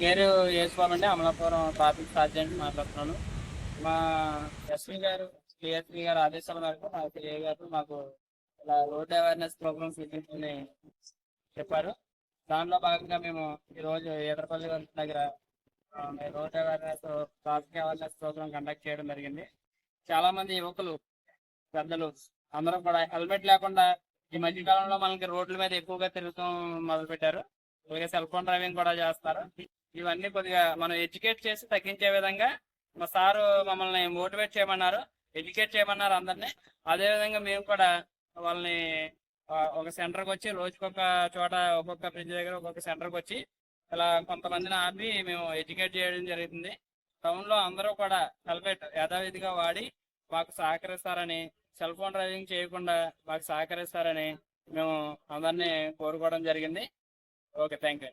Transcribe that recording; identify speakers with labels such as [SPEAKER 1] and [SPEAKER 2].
[SPEAKER 1] పేరు యేసుబాబు అండి Amalapuram traffic sergeant మాట్లాడుతున్నాను. మా ఎస్వి గారు సిఎస్వి గారు ఆదేశాల మేరకు మా సిఏ గారు మాకు ఇలా రోడ్ అవేర్నెస్ ప్రోగ్రామ్స్ అని చెప్పారు. దానిలో భాగంగా మేము ఈరోజు ఎదరపల్లి వరకు దగ్గర road awareness traffic awareness programme conduct చేయడం జరిగింది. చాలా మంది యువకులు పెద్దలు అందరూ కూడా హెల్మెట్ లేకుండా ఈ మధ్య కాలంలో మనకి రోడ్ల మీద ఎక్కువగా తిరుగుతూ మొదలు పెట్టారు అలాగే సెల్ ఫోన్ డ్రైవింగ్ కూడా చేస్తారు. ఇవన్నీ కొద్దిగా మనం ఎడ్యుకేట్ చేసి తగ్గించే విధంగా మా సారు మమ్మల్ని మోటివేట్ చేయమన్నారు ఎడ్యుకేట్ చేయమన్నారు అందరినీ. అదే విధంగా మేము కూడా వాళ్ళని ఒక సెంటర్కి వచ్చి రోజుకొక చోట ఒక్కొక్క బ్రిడ్జ్ దగ్గర ఒక్కొక్క సెంటర్కి వచ్చి ఇలా కొంతమందిని ఆపి మేము ఎడ్యుకేట్ చేయడం జరుగుతుంది. టౌన్లో అందరూ కూడా హెల్మెట్ యథావిధిగా వాడి మాకు సహకరిస్తారని సెల్ ఫోన్ డ్రైవింగ్ చేయకుండా మాకు సహకరిస్తారని మేము అందరినీ కోరుకోవడం జరిగింది. Okay thank you